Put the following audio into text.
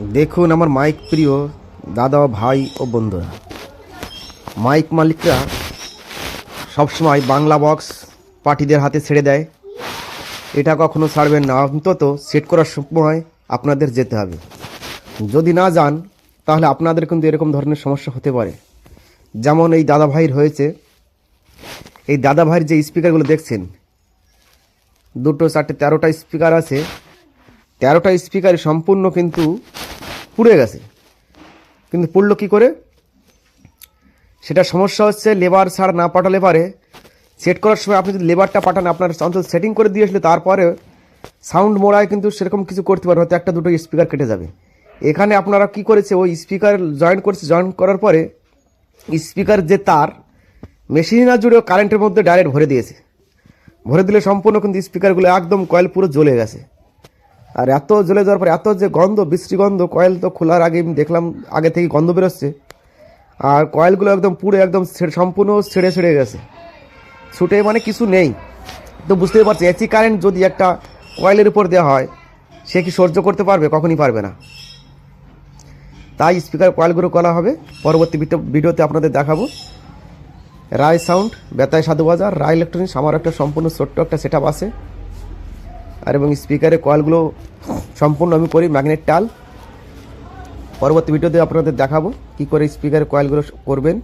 দেখুন আমার মাইক প্রিয় দাদা, ভাই ও বন্ধুরা। মাইক মালিকরা সবসময় বাংলা বক্স পার্টিদের হাতে ছেড়ে দেয়। এটা কখনো ছাড়বেন না, অন্তত সেট করার সময় আপনাদের যেতে হবে। যদি না যান, তাহলে আপনাদের কিন্তু এরকম ধরনের সমস্যা হতে পারে। যেমন এই দাদা ভাইয়ের হয়েছে। এই দাদা ভাইয়ের যে স্পিকারগুলো দেখছেন, দুটো, চারটে, তেরোটা স্পিকার আছে। তেরোটা স্পিকার সম্পূর্ণ কিন্তু পুড়ে গেছে। কিন্তু পুড়লো কী করে? সেটা সমস্যা হচ্ছে লেবার ছাড় না পাঠালে পারে। সেট করার সময় আপনি যদি লেবারটা পাঠান, আপনার অঞ্চল সেটিং করে দিয়েছিল তারপরে সাউন্ড মোড়ায় কিন্তু সেরকম কিছু করতে পারে হয়তো একটা দুটো স্পিকার কেটে যাবে। এখানে আপনারা কি করেছে, ওই স্পিকার জয়েন করেছে জয়েন করার পরে স্পিকার যে তার মেশিন না জুড়ে কারেন্টের মধ্যে ডাইরেক্ট ভরে দিয়েছে। ভরে দিলে সম্পূর্ণ কিন্তু স্পিকারগুলো একদম কয়েল পুরো জ্বলে গেছে। আর এত জ্বলে যাওয়ার পর এত যে গন্ধ, বিশ্রী গন্ধ, কয়েল তো খোলার আগে আমি দেখলাম, আগে থেকে গন্ধ বেরোচ্ছে। আর কয়েলগুলো একদম পুরো একদম সম্পূর্ণ ছেড়ে ছেড়ে গেছে। ছুটে মানে কিছু নেই। তো বুঝতেই পারছি এসি কারেন্ট যদি একটা কয়েলের উপর দেওয়া হয়, সে কি সহ্য করতে পারবে? কখনই পারবে না। তাই স্পিকার কয়েলগুলো করা হবে। পরবর্তী ভিডিও- ভিডিওতে আপনাদের দেখাবো। রায় সাউন্ড বেতায় সাধু বাজার রায় ইলেকট্রনিক্স আমার একটা সম্পূর্ণ ছোট্ট একটা সেট আছে। আর এবং স্পিকারের কয়েলগুলো সম্পূর্ণ আমি করি ম্যাগনেট টাল। পরবর্তী ভিডিওতে আপনাদের দেখাবো কি করে স্পিকারের কয়েলগুলো করবেন।